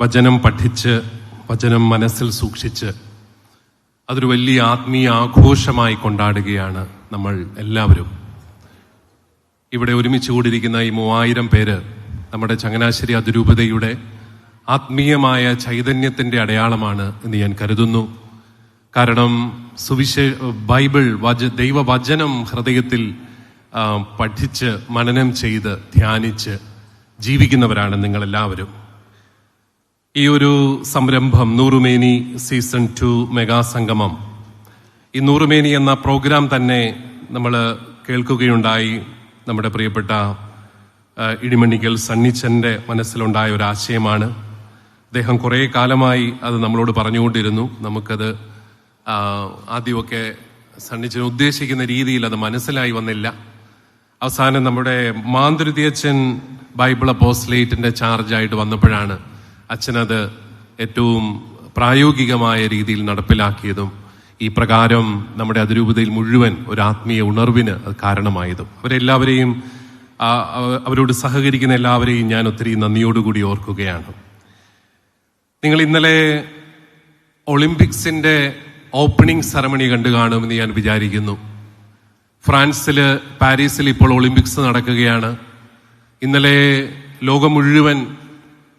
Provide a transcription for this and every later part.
വചനം പഠിച്ച് വചനം മനസ്സിൽ സൂക്ഷിച്ച് അതൊരു വലിയ ആത്മീയ ആഘോഷമായി കൊണ്ടാടുകയാണ് നമ്മൾ എല്ലാവരും. ഇവിടെ ഒരുമിച്ച് കൂടിയിരിക്കുന്ന ഈ മൂവായിരം പേര് നമ്മുടെ ചങ്ങനാശ്ശേരി അതിരൂപതയുടെ ആത്മീയമായ ചൈതന്യത്തിന്റെ അടയാളമാണ് എന്ന് ഞാൻ കരുതുന്നു. കാരണം സുവിശേ ബൈബിൾ വച ദൈവവചനം ഹൃദയത്തിൽ പഠിച്ച് മനനം ചെയ്ത് ധ്യാനിച്ച് ജീവിക്കുന്നവരാണ് നിങ്ങളെല്ലാവരും. ഈ ഒരു സംരംഭം നൂറുമേനി സീസൺ ടു മെഗാ സംഗമം. ഈ നൂറുമേനി എന്ന പ്രോഗ്രാം തന്നെ നമ്മൾ കേൾക്കുകയുണ്ടായി. നമ്മുടെ പ്രിയപ്പെട്ട ഇടിമണിക്കൽ സണ്ണിച്ചന്റെ മനസ്സിലുണ്ടായ ഒരു ആശയമാണ്. അദ്ദേഹം കുറേ കാലമായി അത് നമ്മളോട് പറഞ്ഞുകൊണ്ടിരുന്നു. നമുക്കത് ആദ്യമൊക്കെ സണ്ണിച്ചൻ ഉദ്ദേശിക്കുന്ന രീതിയിൽ അത് മനസ്സിലായി വന്നില്ല. അവസാനം നമ്മുടെ മാന്തുരുതിയച്ചൻ ബൈബിൾ അപ്പോസ്ലേറ്റിന്റെ ചാർജായിട്ട് വന്നപ്പോഴാണ് അച്ഛനത് ഏറ്റവും പ്രായോഗികമായ രീതിയിൽ നടപ്പിലാക്കിയതും ഈ പ്രകാരം നമ്മുടെ അതിരൂപതയിൽ മുഴുവൻ ഒരു ആത്മീയ ഉണർവിന് അത് കാരണമായതും. അവരെല്ലാവരെയും അവരോട് സഹകരിക്കുന്ന എല്ലാവരെയും ഞാൻ ഒത്തിരി നന്ദിയോടുകൂടി ഓർക്കുകയാണ്. നിങ്ങൾ ഇന്നലെ ഒളിമ്പിക്സിന്റെ ഓപ്പണിംഗ് സെറമണി കണ്ടു കാണുമെന്ന് ഞാൻ വിചാരിക്കുന്നു. ഫ്രാൻസിൽ പാരീസിൽ ഇപ്പോൾ ഒളിമ്പിക്സ് നടക്കുകയാണ്. ഇന്നലെ ലോകം മുഴുവൻ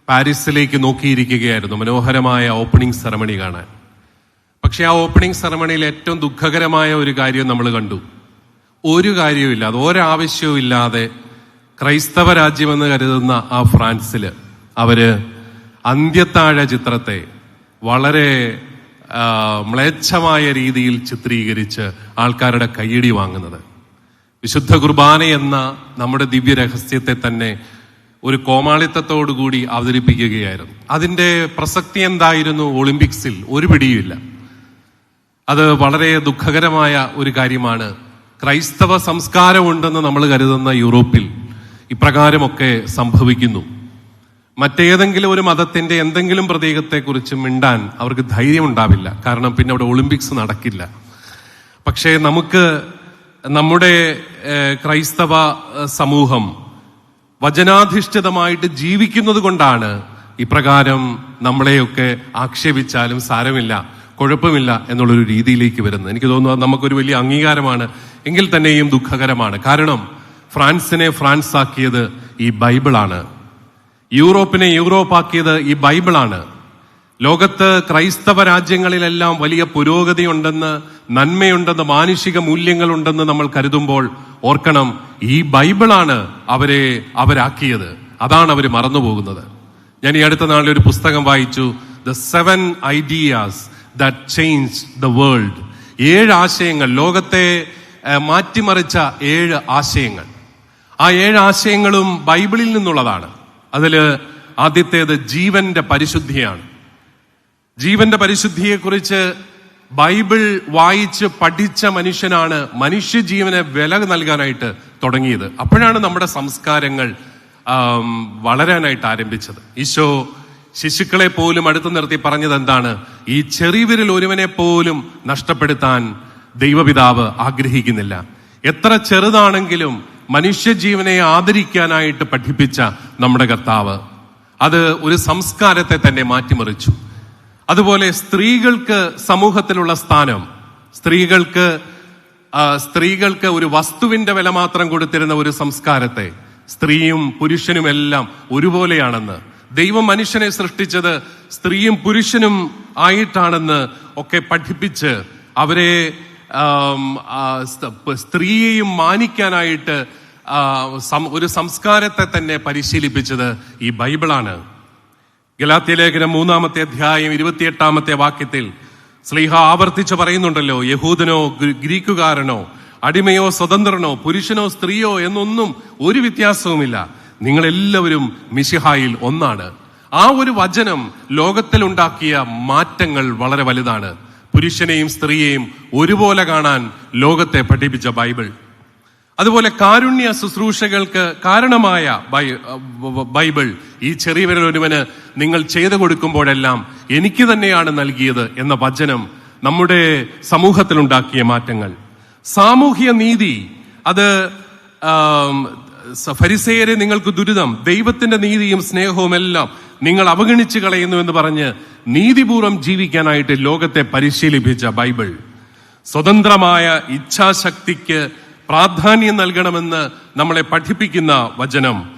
പാരീസിലേക്ക് നോക്കിയിരിക്കുകയായിരുന്നു. മനോഹരമായ ഓപ്പണിംഗ് സെറമണി കാണാൻ. പക്ഷെ ആ ഓപ്പണിംഗ് സെറമണിയിൽ ഏറ്റവും ദുഃഖകരമായ ഒരു കാര്യം നമ്മൾ കണ്ടു. ഒരു കാര്യവുമില്ലാതെ ഒരാവശ്യവും ഇല്ലാതെ ക്രൈസ്തവ രാജ്യമെന്ന് കരുതുന്ന ആ ഫ്രാൻസിൽ അവർ അന്ത്യത്താഴ ചിത്രത്തെ വളരെ മ്ലേച്ഛമായ രീതിയിൽ ചിത്രീകരിച്ച് ആൾക്കാരുടെ കൈയടി വാങ്ങുന്നത്. വിശുദ്ധ കുർബാന എന്ന നമ്മുടെ ദിവ്യ രഹസ്യത്തെ തന്നെ ഒരു കോമാളിത്തത്തോടുകൂടി അവതരിപ്പിക്കുകയായിരുന്നു. അതിന്റെ പ്രസക്തി എന്തായിരുന്നു ഒളിമ്പിക്സിൽ? ഒരു പിടിയുമില്ല. അത് വളരെ ദുഃഖകരമായ ഒരു കാര്യമാണ്. ക്രൈസ്തവ സംസ്കാരമുണ്ടെന്ന് നമ്മൾ കരുതുന്ന യൂറോപ്പിൽ ഇപ്രകാരമൊക്കെ സംഭവിക്കുന്നു. മറ്റേതെങ്കിലും ഒരു മതത്തിന്റെ എന്തെങ്കിലും പ്രതീകത്തെക്കുറിച്ച് മിണ്ടാൻ അവർക്ക് ധൈര്യം ഉണ്ടാവില്ല കാരണം പിന്നെ അവിടെ ഒളിമ്പിക്സ് നടക്കില്ല. പക്ഷേ നമുക്ക് നമ്മുടെ ക്രൈസ്തവ സമൂഹം വചനാധിഷ്ഠിതമായിട്ട് ജീവിക്കുന്നത് കൊണ്ടാണ് ഇപ്രകാരം നമ്മളെയൊക്കെ ആക്ഷേപിച്ചാലും സാരമില്ല കുഴപ്പമില്ല എന്നുള്ളൊരു രീതിയിലേക്ക് വരുന്നത്. എനിക്ക് തോന്നുന്നു നമുക്കൊരു വലിയ അംഗീകാരമാണ് എങ്കിൽ തന്നെയും ദുഃഖകരമാണ്. കാരണം ഫ്രാൻസിനെ ഫ്രാൻസ് ആക്കിയത് ഈ ബൈബിളാണ്. യൂറോപ്പിനെ യൂറോപ്പാക്കിയത് ഈ ബൈബിളാണ്. ലോകത്ത് ക്രൈസ്തവ രാജ്യങ്ങളിലെല്ലാം വലിയ പുരോഗതിയുണ്ടെന്ന് നന്മയുണ്ടെന്ന് മാനുഷിക മൂല്യങ്ങളുണ്ടെന്ന് നമ്മൾ കരുതുമ്പോൾ ഓർക്കണം ഈ ബൈബിളാണ് അവരെ അവരാക്കിയത്. അതാണ് അവർ മറന്നുപോകുന്നത്. ഞാൻ ഈ അടുത്ത നാളിൽ ഒരു പുസ്തകം വായിച്ചു. The seven ideas that change the world ഏഴ് ആശയങ്ങൾ ലോകത്തെ മാറ്റിമറിച്ച ഏഴ് ആശയങ്ങൾ. ആ ഏഴ് ആശയങ്ങളും ബൈബിളിൽ നിന്നുള്ളതാണ്. അതിൽ ആദ്യത്തേത് ജീവന്റെ പരിശുദ്ധിയാണ്. ജീവന്റെ പരിശുദ്ധിയെക്കുറിച്ച് ബൈബിൾ വായിച്ച് പഠിച്ച മനുഷ്യനാണ് മനുഷ്യജീവനെ വില നൽകാനായിട്ട് തുടങ്ങിയത്. അപ്പോഴാണ് നമ്മുടെ സംസ്കാരങ്ങൾ വളരാനായിട്ട് ആരംഭിച്ചത്. ഈശോ ശിശുക്കളെ പോലും അടുത്തു നിർത്തി പറഞ്ഞത് എന്താണ്? ഈ ചെറിയവരിൽ ഒരുവനെ പോലും നഷ്ടപ്പെടുത്താൻ ദൈവപിതാവ് ആഗ്രഹിക്കുന്നില്ല. എത്ര ചെറുതാണെങ്കിലും മനുഷ്യജീവനെ ആദരിക്കാനായിട്ട് പഠിപ്പിച്ച നമ്മുടെ കർത്താവ് അത് ഒരു സംസ്കാരത്തെ തന്നെ മാറ്റിമറിച്ചു. അതുപോലെ സ്ത്രീകൾക്ക് സമൂഹത്തിലുള്ള സ്ഥാനം. സ്ത്രീകൾക്ക് സ്ത്രീകൾക്ക് ഒരു വസ്തുവിന്റെ വില മാത്രം കൊടുത്തിരുന്ന ഒരു സംസ്കാരത്തെ സ്ത്രീയും പുരുഷനും എല്ലാം ഒരുപോലെയാണെന്ന്. ദൈവം മനുഷ്യനെ സൃഷ്ടിച്ചത് സ്ത്രീയും പുരുഷനും ആയിട്ടാണെന്ന് ഒക്കെ പഠിപ്പിച്ച് അവരെ സ്ത്രീയെയും മാനിക്കാനായിട്ട് ഒരു സംസ്കാരത്തെ തന്നെ പരിശീലിപ്പിച്ചത് ഈ ബൈബിളാണ്. ഗലാത്യ ലേഖനം മൂന്നാമത്തെ അധ്യായം ഇരുപത്തിയെട്ടാമത്തെ വാക്യത്തിൽ സ്ലീഹ ആവർത്തിച്ച് പറയുന്നുണ്ടല്ലോ യഹൂദനോ ഗ്രീക്കുകാരനോ അടിമയോ സ്വതന്ത്രനോ പുരുഷനോ സ്ത്രീയോ എന്നൊന്നും ഒരു വ്യത്യാസവുമില്ല. നിങ്ങളെല്ലാവരും മിശിഹായിൽ ഒന്നാണ്. ആ ഒരു വചനം ലോകത്തിലുണ്ടാക്കിയ മാറ്റങ്ങൾ വളരെ വലുതാണ്. പുരുഷനെയും സ്ത്രീയെയും ഒരുപോലെ കാണാൻ ലോകത്തെ പഠിപ്പിച്ച ബൈബിൾ. അതുപോലെ കാരുണ്യ ശുശ്രൂഷകൾക്ക് കാരണമായ ബൈബിൾ ഈ ചെറിയവരിൽ ഒരുവന് നിങ്ങൾ ചെയ്തു കൊടുക്കുമ്പോഴെല്ലാം എനിക്ക് തന്നെയാണ് നൽകിയത് എന്ന വചനം നമ്മുടെ സമൂഹത്തിലുണ്ടാക്കിയ മാറ്റങ്ങൾ. സാമൂഹ്യ നീതി അത് ഫരിസേരെ നിങ്ങൾക്ക് ദുരിതം ദൈവത്തിന്റെ നീതിയും സ്നേഹവും എല്ലാം നിങ്ങൾ അവഗണിച്ചു കളയുന്നു എന്ന് പറഞ്ഞ് നീതിപൂർവം ജീവിക്കാനായിട്ട് ലോകത്തെ പരിശീലിപ്പിച്ച ബൈബിൾ. സ്വതന്ത്രമായ ഇച്ഛാശക്തിക്ക് പ്രാധാന്യം നൽകണമെന്ന് നമ്മളെ പഠിപ്പിക്കുന്ന വചനം.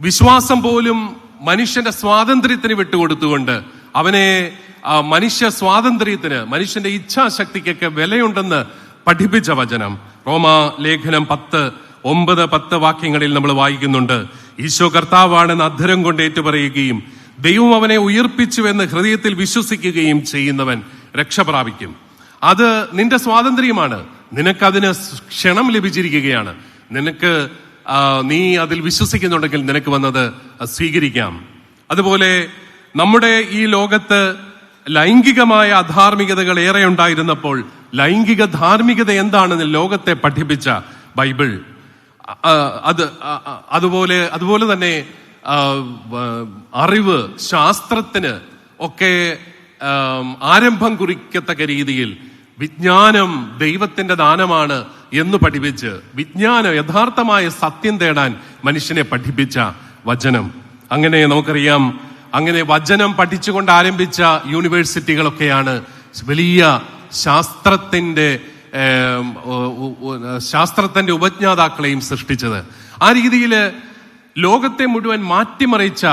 വിശ്വാസം പോലും മനുഷ്യന്റെ സ്വാതന്ത്ര്യത്തിന് വിട്ടുകൊടുത്തുകൊണ്ട് അവനെ മനുഷ്യ സ്വാതന്ത്ര്യത്തിന് മനുഷ്യന്റെ ഇച്ഛാശക്തിക്കൊക്കെ വിലയുണ്ടെന്ന് പഠിപ്പിച്ച വചനം. റോമാ ലേഖനം പത്ത് ഒമ്പത് പത്ത് വാക്യങ്ങളിൽ നമ്മൾ വായിക്കുന്നുണ്ട്. ഈശോ കർത്താവാണെന്ന് അധരം കൊണ്ട് ഏറ്റുപറയുകയും ദൈവം അവനെ ഉയർപ്പിച്ചുവെന്ന് ഹൃദയത്തിൽ വിശ്വസിക്കുകയും ചെയ്യുന്നവൻ രക്ഷ പ്രാപിക്കും അത് നിന്റെ സ്വാതന്ത്ര്യമാണ്. നിനക്കതിന് ക്ഷണം ലഭിച്ചിരിക്കുകയാണ്. നിനക്ക് നീ അതിൽ വിശ്വസിക്കുന്നുണ്ടെങ്കിൽ നിനക്ക് വന്നത് സ്വീകരിക്കാം. അതുപോലെ നമ്മുടെ ഈ ലോകത്ത് ലൈംഗികമായ അധാർമികതകൾ ഏറെ ഉണ്ടായിരുന്നപ്പോൾ ലൈംഗിക ധാർമ്മികത എന്താണെന്ന് ലോകത്തെ പഠിപ്പിച്ച ബൈബിൾ. അത് അതുപോലെ അതുപോലെ തന്നെ അറിവ് ശാസ്ത്രത്തിന് ഒക്കെ ആരംഭം കുറിക്കത്തക്ക രീതിയിൽ വിജ്ഞാനം ദൈവത്തിന്റെ ദാനമാണ് എന്ന് പഠിപ്പിച്ച് വിജ്ഞാനം യഥാർത്ഥമായ സത്യം തേടാൻ മനുഷ്യനെ പഠിപ്പിച്ച വചനം. അങ്ങനെ നമുക്കറിയാം അങ്ങനെ വചനം പഠിച്ചുകൊണ്ട് ആരംഭിച്ച യൂണിവേഴ്സിറ്റികളൊക്കെയാണ് വലിയ ശാസ്ത്രത്തിന്റെ ശാസ്ത്രത്തിന്റെ ഉപജ്ഞാതാക്കളെയും സൃഷ്ടിച്ചത്. ആ രീതിയിൽ ലോകത്തെ മുഴുവൻ മാറ്റിമറിച്ച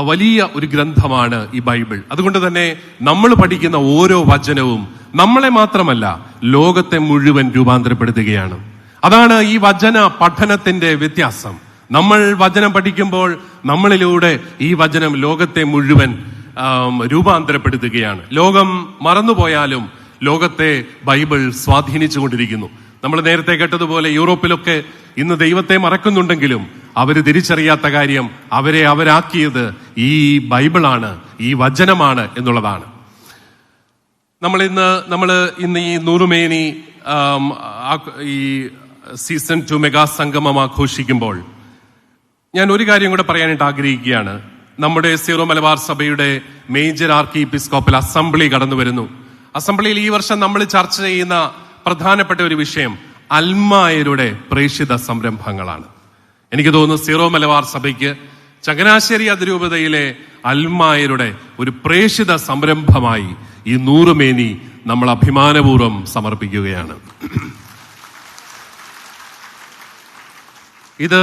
വലിയ ഒരു ഗ്രന്ഥമാണ് ഈ ബൈബിൾ. അതുകൊണ്ട് തന്നെ നമ്മൾ പഠിക്കുന്ന ഓരോ വചനവും നമ്മളെ മാത്രമല്ല ലോകത്തെ മുഴുവൻ രൂപാന്തരപ്പെടുത്തുകയാണ്. അതാണ് ഈ വചന പഠനത്തിന്റെ വ്യത്യാസം. നമ്മൾ വചനം പഠിക്കുമ്പോൾ നമ്മളിലൂടെ ഈ വചനം ലോകത്തെ മുഴുവൻ രൂപാന്തരപ്പെടുത്തുകയാണ്. ലോകം മറന്നുപോയാലും ലോകത്തെ ബൈബിൾ സ്വാധീനിച്ചുകൊണ്ടിരിക്കുന്നു. നമ്മൾ നേരത്തെ കേട്ടതുപോലെ യൂറോപ്പിലൊക്കെ ഇന്ന് ദൈവത്തെ മറക്കുന്നുണ്ടെങ്കിലും അവർ തിരിച്ചറിയാത്ത കാര്യം അവരെ അവരാക്കിയത് ഈ ബൈബിളാണ് ഈ വചനമാണ് എന്നുള്ളതാണ്. നമ്മൾ ഇന്ന് നമ്മൾ ഇന്ന് ഈ നൂറുമേനി ഈ സീസൺ ടു മെഗാ സംഗമം ആഘോഷിക്കുമ്പോൾ ഞാൻ ഒരു കാര്യം കൂടെ പറയാനായിട്ട് ആഗ്രഹിക്കുകയാണ്. നമ്മുടെ സീറോ മലബാർ സഭയുടെ മേജർ ആർക്കി എപ്പിസ്കോപ്പൽ അസംബ്ലി കടന്നു വരുന്നു അസംബ്ലിയിൽ ഈ വർഷം നമ്മൾ ചർച്ച ചെയ്യുന്ന പ്രധാനപ്പെട്ട ഒരു വിഷയം അൽമായരുടെ പ്രേക്ഷിത സംരംഭങ്ങളാണ്. എനിക്ക് തോന്നുന്നു സീറോ മലബാർ സഭയ്ക്ക് ചങ്ങനാശ്ശേരി അതിരൂപതയിലെ അൽമായരുടെ ഒരു പ്രേക്ഷിത സംരംഭമായി ഈ നൂറുമേനി നമ്മൾ അഭിമാനപൂർവം സമർപ്പിക്കുകയാണ്. ഇത്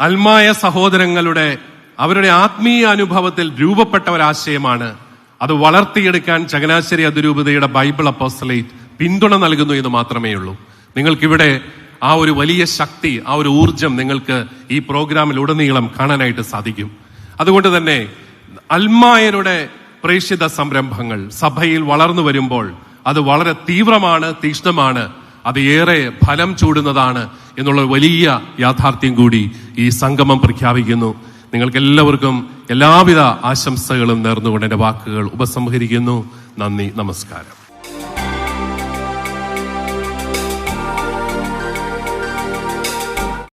അൽമായ സഹോദരങ്ങളുടെ അവരുടെ ആത്മീയ അനുഭവത്തിൽ രൂപപ്പെട്ട ഒരാശയമാണ് അത് വളർത്തിയെടുക്കാൻ ചങ്ങനാശ്ശേരി അതിരൂപതയുടെ ബൈബിൾ അപ്പോസ്റ്റലേറ്റ് പിന്തുണ നൽകുന്നു എന്ന് മാത്രമേ ഉള്ളൂ. നിങ്ങൾക്കിവിടെ ആ ഒരു വലിയ ശക്തി ആ ഒരു ഊർജം നിങ്ങൾക്ക് ഈ പ്രോഗ്രാമിൽ ഉടനീളം കാണാനായിട്ട് സാധിക്കും. അതുകൊണ്ട് തന്നെ അൽമായരുടെ പ്രേക്ഷിത സംരംഭങ്ങൾ സഭയിൽ വളർന്നു വരുമ്പോൾ അത് വളരെ തീവ്രമാണ് തീക്ഷ്ണമാണ് അത് ഏറെ ഫലം ചൂടുന്നതാണ് എന്നുള്ള വലിയ യാഥാർത്ഥ്യം കൂടി ഈ സംഗമം പ്രഖ്യാപിക്കുന്നു. നിങ്ങൾക്ക് എല്ലാവർക്കും എല്ലാവിധ ആശംസകളും നേർന്നുകൊണ്ട് എന്റെ വാക്കുകൾ ഉപസംഹരിക്കുന്നു. നന്ദി നമസ്കാരം.